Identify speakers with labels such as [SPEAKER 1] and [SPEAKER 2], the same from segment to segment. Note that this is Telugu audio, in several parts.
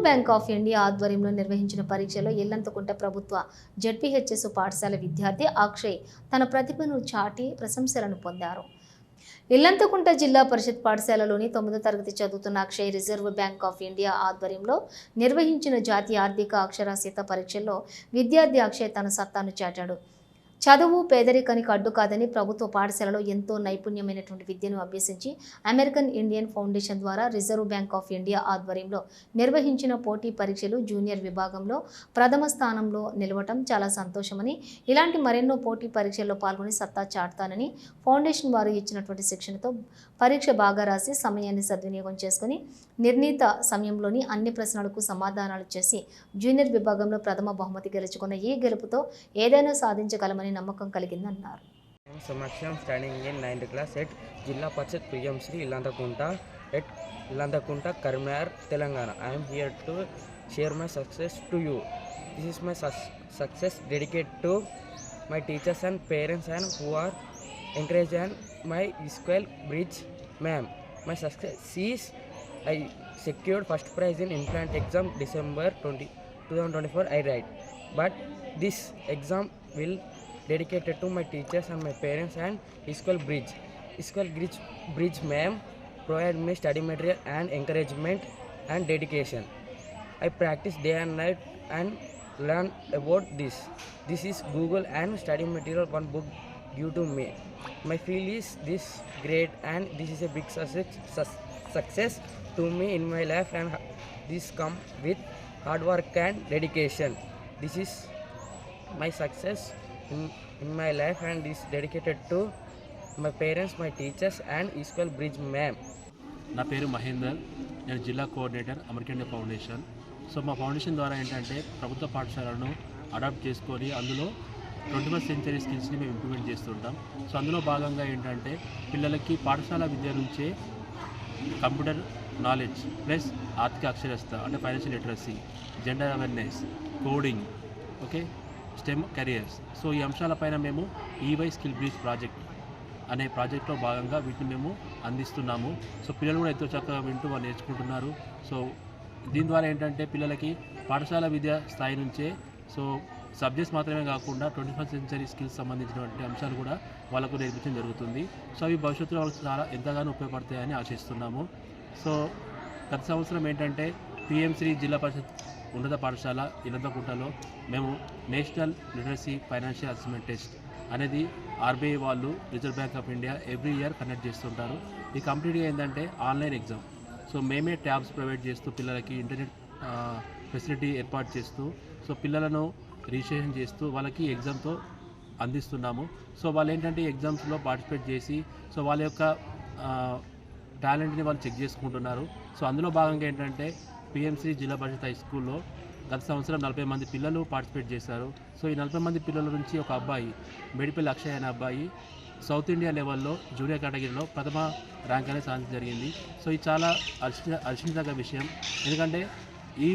[SPEAKER 1] రిజర్వ్ బ్యాంక్ ఆఫ్ ఇండియా ఆధ్వర్యంలో నిర్వహించిన పరీక్షలో ఎల్లంతకుంట ప్రభుత్వ జడ్పీహెచ్ఎస్ పాఠశాల విద్యార్థి అక్షయ్ తన ప్రతిభను చాటి ప్రశంసలను పొందారు. ఇల్లంతకుంట జిల్లా పరిషత్ పాఠశాలలోని తొమ్మిదో తరగతి చదువుతున్న Akshay reserve bank of India ఆధ్వర్యంలో నిర్వహించిన జాతీయ ఆర్థిక అక్షరాస్యత పరీక్షల్లో విద్యార్థి అక్షయ్ తన సత్తాను చాటాడు. చదువు పేదరికానికి అడ్డు కాదని ప్రభుత్వ పాఠశాలలో ఎంతో నైపుణ్యమైనటువంటి విద్యను అభ్యసించి అమెరికన్ ఇండియన్ ఫౌండేషన్ ద్వారా రిజర్వ్ బ్యాంక్ ఆఫ్ ఇండియా ఆధ్వర్యంలో నిర్వహించిన పోటీ పరీక్షలు జూనియర్ విభాగంలో ప్రథమ స్థానంలో నిలవటం చాలా సంతోషమని ఇలాంటి మరెన్నో పోటీ పరీక్షల్లో పాల్గొని సత్తా చాటుతానని ఫౌండేషన్ వారు ఇచ్చినటువంటి శిక్షణతో పరీక్ష బాగా రాసి సమయాన్ని సద్వినియోగం చేసుకుని నిర్ణీత సమయంలోని అన్ని ప్రశ్నలకు సమాధానాలు చేసి జూనియర్ విభాగంలో ప్రథమ బహుమతి గెలుచుకున్న ఈ గెలుపుతో ఏదైనా సాధించగలమని నమ్మకం కలిగిందన్నారు.
[SPEAKER 2] సమక్షం standing in ninth class at Zilla Parishad PM Illanthakunta at Illanthakunta Karimnagar Telangana. I am here to share my success to you this is my success dedicate to my teachers and parents and who are encourage and my skill bridge ma'am my success sees I secured first prize in first exam December twenty two December 20, 2024 I write. But this exam will dedicated to my teachers and my parents and Iskal Bridge. Iskal Bridge, Bridge ma'am provide me study material and encouragement and dedication. I practice day and night and learn about this. This is Google and study material one book due to me. My feel is this great and this is a big success, success to me in my life and this come with hard work and dedication. This is my success in, in my life and is dedicated to my parents, my teachers and bridge Bridge ma'am.
[SPEAKER 3] నా పేరు మహేందర్. నేను జిల్లా కోఆర్డినేటర్ అమెరికన్ ఫౌండేషన్. సో మా ఫౌండేషన్ ద్వారా ఏంటంటే ప్రభుత్వ పాఠశాలను అడాప్ట్ చేసుకొని అందులో ట్వంటీ ఫస్ట్ సెంచరీ స్కిల్స్ని మేము ఇంప్లిమెంట్ చేస్తుంటాం. సో అందులో భాగంగా ఏంటంటే పిల్లలకి పాఠశాల విద్య నుంచే కంప్యూటర్ నాలెడ్జ్ ప్లస్ ఆర్థిక అక్షరస్త అంటే financial literacy gender awareness coding okay STEM careers so ఈ అంశాలపైన మేము ఈవై స్కిల్ బ్రిడ్జ్ ప్రాజెక్ట్ అనే ప్రాజెక్ట్లో భాగంగా వీటిని మేము అందిస్తున్నాము. సో పిల్లలు కూడా ఎంతో చక్కగా వింటూ వాళ్ళు నేర్చుకుంటున్నారు. సో దీని ద్వారా ఏంటంటే పిల్లలకి పాఠశాల విద్య స్థాయి నుంచే సో సబ్జెక్ట్స్ మాత్రమే కాకుండా ట్వంటీ ఫస్ట్ సెంచరీ స్కిల్స్ సంబంధించినటువంటి అంశాలు కూడా వాళ్ళకు నేర్పించడం జరుగుతుంది. సో అవి భవిష్యత్తులో వాళ్ళకి చాలా ఎంతగానో ఉపయోగపడతాయని ఆశిస్తున్నాము. సో గత సంవత్సరం ఏంటంటే పిఎం జిల్లా పరిషత్ ఉన్నత పాఠశాల ఇనంతకుంటలో మేము national literacy financial assessment test అనేది ఆర్బీఐ వాళ్ళు reserve bank of India every year conduct చేస్తుంటారు. ఇది కంప్లీట్గా ఏంటంటే ఆన్లైన్ ఎగ్జామ్. సో మేమే ట్యాబ్స్ ప్రొవైడ్ చేస్తూ పిల్లలకి ఇంటర్నెట్ ఫెసిలిటీ ఏర్పాటు చేస్తూ సో పిల్లలను రిజిస్ట్రేషన్ చేస్తూ వాళ్ళకి ఎగ్జామ్తో అందిస్తున్నాము. సో వాళ్ళు ఏంటంటే ఎగ్జామ్స్లో పార్టిసిపేట్ చేసి సో వాళ్ళ యొక్క టాలెంట్ని వాళ్ళు చెక్ చేసుకుంటున్నారు. సో అందులో భాగంగా ఏంటంటే పిఎంసి జిల్లా పరిషత్ హై స్కూల్లో గత సంవత్సరం నలభై మంది పిల్లలు పార్టిసిపేట్ చేశారు. సో ఈ నలభై మంది పిల్లల నుంచి ఒక అబ్బాయి మెడిపల్లి అక్షయ్ అనే అబ్బాయి సౌత్ ఇండియా లెవెల్లో జూనియర్ కేటగిరీలో ప్రథమ ర్యాంక్ అనేది సాధించడం జరిగింది. సో ఇది చాలా హర్షి హర్షించదగ్గ విషయం. ఎందుకంటే ఈ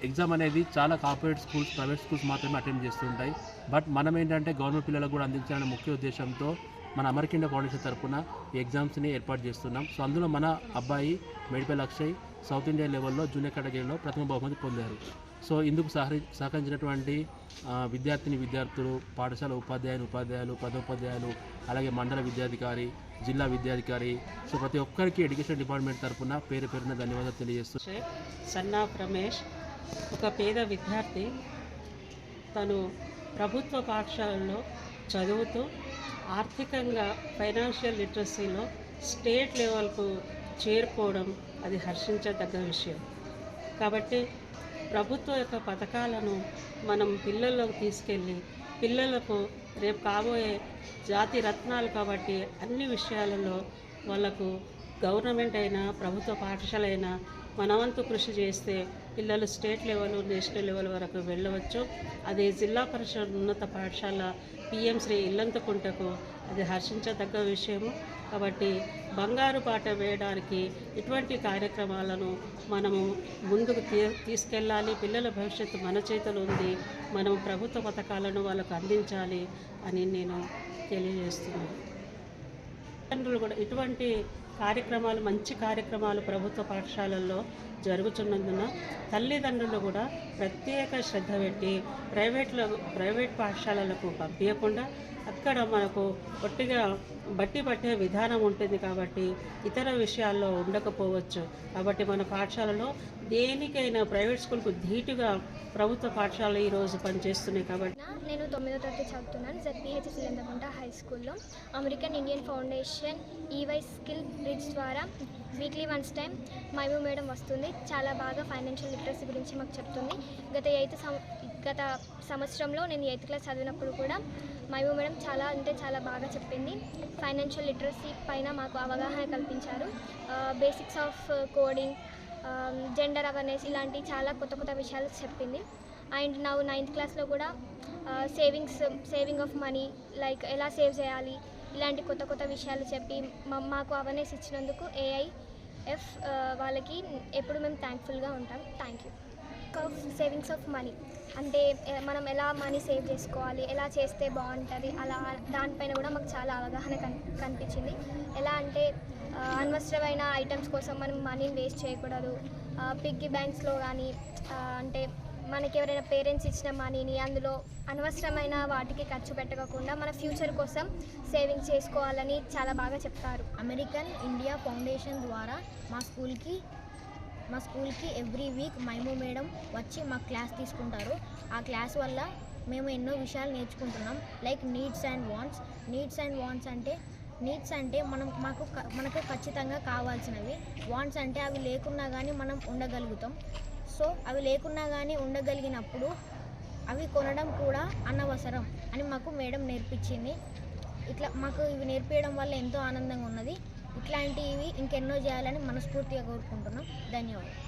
[SPEAKER 3] ఎగ్జామ్ అనేది చాలా కార్పొరేట్ స్కూల్స్ ప్రైవేట్ స్కూల్స్ మాత్రమే అటెండ్ చేస్తుంటాయి. బట్ మనం ఏంటంటే గవర్నమెంట్ పిల్లలకు కూడా అందించాలనే ముఖ్య ఉద్దేశంతో మన అమెరికన్ ఇండియా ఫౌండేషన్ తరఫున ఎగ్జామ్స్ని ఏర్పాటు చేస్తున్నాం. సో అందులో మన అబ్బాయి మేడిపల్లి అక్షయ్ సౌత్ ఇండియా లెవెల్లో జూనియర్ కేటగిరీలో ప్రథమ బహుమతి పొందారు. సో ఇందుకు సహరి సహకరించినటువంటి విద్యార్థిని విద్యార్థులు పాఠశాల ఉపాధ్యాయులు ఉపాధ్యాయులు పదోపాధ్యాయులు అలాగే మండల విద్యాధికారి జిల్లా విద్యాధికారి సో ప్రతి ఒక్కరికి ఎడ్యుకేషన్ డిపార్ట్మెంట్ తరఫున పేరు పేరున ధన్యవాదాలు తెలియజేస్తూ
[SPEAKER 4] షేక్ సన్నా రమేష్ ఒక పేద విద్యార్థి. తను ప్రభుత్వ పాఠశాలలో చదువుతూ ఆర్థికంగా ఫైనాన్షియల్ లిటరసీలో స్టేట్ లెవెల్కు చేరుకోవడం అది హర్షించదగ్గ విషయం. కాబట్టి ప్రభుత్వ యొక్క పథకాలను మనం పిల్లల్లోకి తీసుకెళ్ళి పిల్లలకు రేపు కాబోయే జాతి రత్నాలు కాబట్టి అన్ని విషయాలలో వాళ్ళకు గవర్నమెంట్ అయినా ప్రభుత్వ పాఠశాల అయినా మనవంతు కృషి చేస్తే పిల్లలు స్టేట్ లెవెల్ నేషనల్ లెవెల్ వరకు వెళ్ళవచ్చు. అదే జిల్లా పరిషత్ ఉన్నత పాఠశాల పిఎం శ్రీ ఇల్లంతకుంటకు అది హర్షించదగ్గ విషయము. కాబట్టి బంగారు పాట వేయడానికి ఇటువంటి కార్యక్రమాలను మనము ముందుకు తీ తీసుకెళ్ళాలి. పిల్లల భవిష్యత్తు మన చేతిలో ఉంది. మనం ప్రభుత్వ పథకాలను వాళ్ళకు అందించాలి అని నేను తెలియజేస్తున్నాను. తల్లిదండ్రులు కూడా ఇటువంటి కార్యక్రమాలు మంచి కార్యక్రమాలు ప్రభుత్వ పాఠశాలల్లో జరుగుతున్నందున తల్లిదండ్రులు కూడా ప్రత్యేక శ్రద్ధ పెట్టి ప్రైవేట్లో ప్రైవేట్ పాఠశాలలకు పంపించకుండా అక్కడ మనకు ఒట్టిగా బట్టి పట్టే విధానం ఉంటుంది కాబట్టి ఇతర విషయాల్లో ఉండకపోవచ్చు. కాబట్టి మన పాఠశాలలో దేనికైనా ప్రైవేట్ స్కూల్కు ధీటుగా ప్రభుత్వ పాఠశాలలు ఈరోజు పనిచేస్తున్నాయి కాబట్టి
[SPEAKER 5] నేను తొమ్మిదో తరగతి చదువుతున్నాను. జెడ్పీహెచ్ఎస్ ఇలందకుంట హై స్కూల్లో. American Indian foundation EY skill bridge ద్వారా వీక్లీ వన్స్ టైం మైబూ మేడం వస్తుంది. చాలా బాగా ఫైనాన్షియల్ లిటరసీ గురించి మాకు చెప్తుంది. గత ఎయిత్ సం గత సంవత్సరంలో నేను ఎయిత్ క్లాస్ చదివినప్పుడు కూడా మైబూ మేడం చాలా అంటే చాలా బాగా చెప్పింది. ఫైనాన్షియల్ లిటరసీ పైన మాకు అవగాహన కల్పించారు. Basics of coding gender awareness ఇలాంటి చాలా కొత్త కొత్త విషయాలు చెప్పింది. అండ్ నా నైన్త్ క్లాస్లో కూడా savings saving of money like ఎలా సేవ్ చేయాలి ఇలాంటి కొత్త కొత్త విషయాలు చెప్పి మాకు అవేర్నెస్ ఇచ్చినందుకు ఏఐ ఎఫ్ uh, వాళ్ళకి ఎప్పుడు మేము థ్యాంక్ఫుల్గా ఉంటాం. Thank you of savings of money అంటే మనం ఎలా మనీ సేవ్ చేసుకోవాలి ఎలా చేస్తే బాగుంటుంది అలా దానిపైన కూడా మాకు చాలా అవగాహన కన్ కనిపించింది. ఎలా అంటే అనవసరమైన ఐటమ్స్ కోసం మనం మనీని వేస్ట్ చేయకూడదు. పిగ్గీ బ్యాంక్స్లో కానీ అంటే మనకి ఎవరైనా పేరెంట్స్ ఇచ్చిన మనీని అందులో అనవసరమైన వాటికి ఖర్చు పెట్టకుండా మన ఫ్యూచర్ కోసం సేవింగ్ చేసుకోవాలని చాలా బాగా చెప్తారు.
[SPEAKER 6] అమెరికన్ ఇండియా ఫౌండేషన్ ద్వారా మా స్కూల్కి మా స్కూల్కి ఎవ్రీ వీక్ మైము మేడం వచ్చి మా క్లాస్ తీసుకుంటారు. ఆ క్లాస్ వల్ల మేము ఎన్నో విషయాలు నేర్చుకుంటున్నాం. Like needs and wants needs and wants అంటే నీడ్స్ అంటే మనం మాకు మనకు ఖచ్చితంగా కావాల్సినవి. వాంట్స్ అంటే అవి లేకున్నా కానీ మనం ఉండగలుగుతాం. సో అవి లేకున్నా కానీ ఉండగలిగినప్పుడు అవి కొనడం కూడా అనవసరం అని మాకు మేడం నేర్పించింది. ఇట్లా మాకు ఇవి నేర్పించడం వల్ల ఎంతో ఆనందంగా ఉన్నది. ఇట్లాంటివి ఇంకెన్నో చేయాలని మనస్ఫూర్తిగా కోరుకుంటున్నాం. ధన్యవాదాలు.